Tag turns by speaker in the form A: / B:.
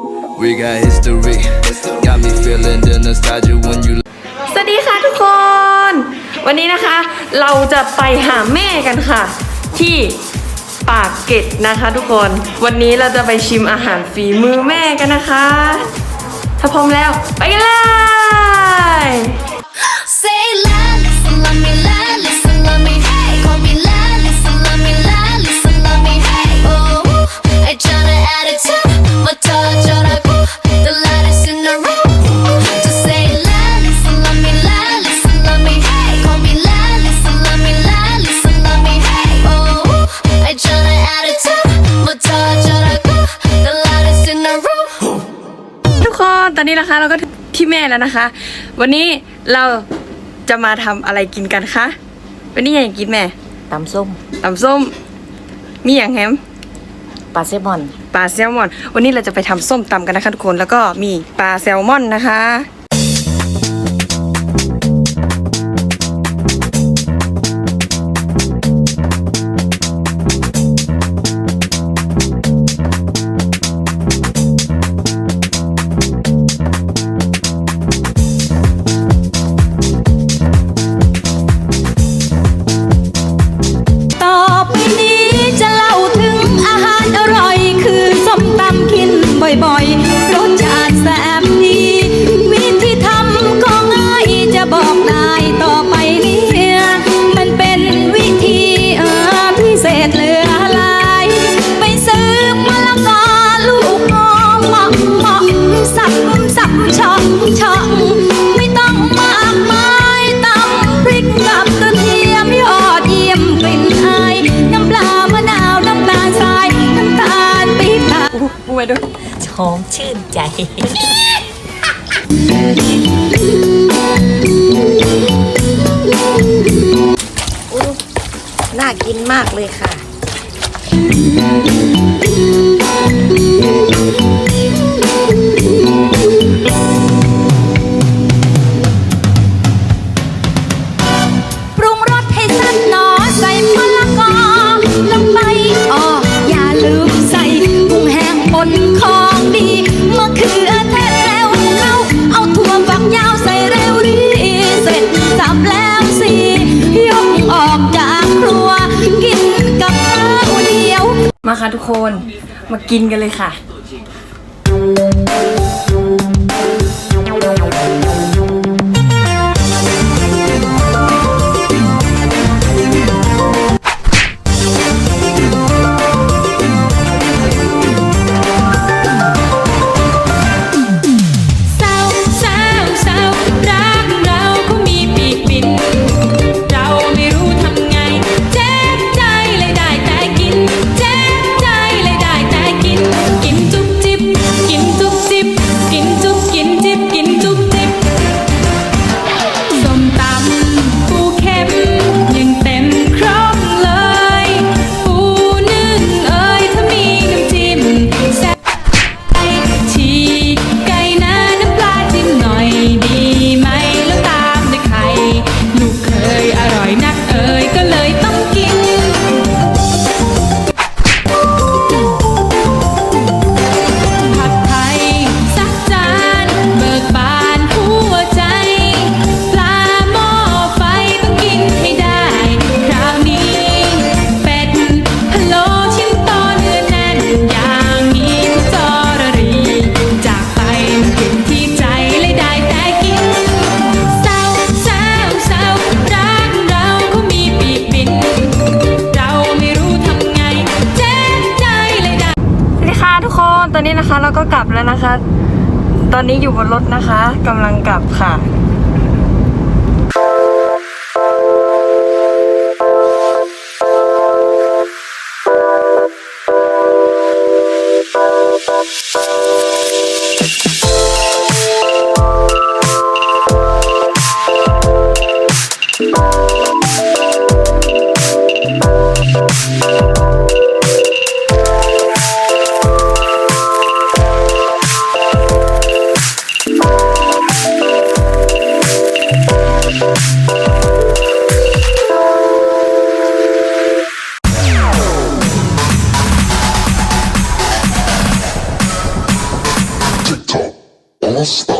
A: We got history. Got me feeling the nostalgia when you
B: สวัสดีค่ะทุกคน วันนี้นะคะ เราจะไปหาแม่กันค่ะ ที่ปากเกร็ดนะคะ ทุกคน วันนี้เราจะไปชิมอาหารฝีมือแม่กันนะคะ ถ้าพร้อมแล้วไปกันเลย
C: Say la, listen, love me, la, listen, love me, hey. Call me la, listen, love me, la, listen, love me, hey. Oh, I tryna add it to
B: นตอนนี้นะคะ เราก็ถึงที่แม่แล้วนะคะ วันนี้เราจะมาทำอะไรกินกันคะ วันนี้อยากกินแม่
D: ตำส้ม
B: ตำส้ม มีอย่างแฮม
D: ปลาเซลมอน
B: ปลาแซลมอน วันนี้เราจะไปทำส้มตำกันนะคะทุกคน แล้วก็มีปลาแซลมอนนะคะ
E: ช่องไม่ต้องมากมายตำพริกกับกระเทียมยอดเยี่ยมกลิ่นอายน้ำปลามะนาวน้ำตาลทรายน้ำตาลปี๊บ
B: อู้พูดไปด้วย
D: หอมชื่นใจน่ากินมากเลยค่ะ
E: มาค่ะ
B: ทุกคนมากินกันเลยค่ะ
E: คะแล้
B: วก็กลับแล้วนะคะ ตอนนี้อยู่บนรถนะคะกำลังกลับค่ะ
F: Christ.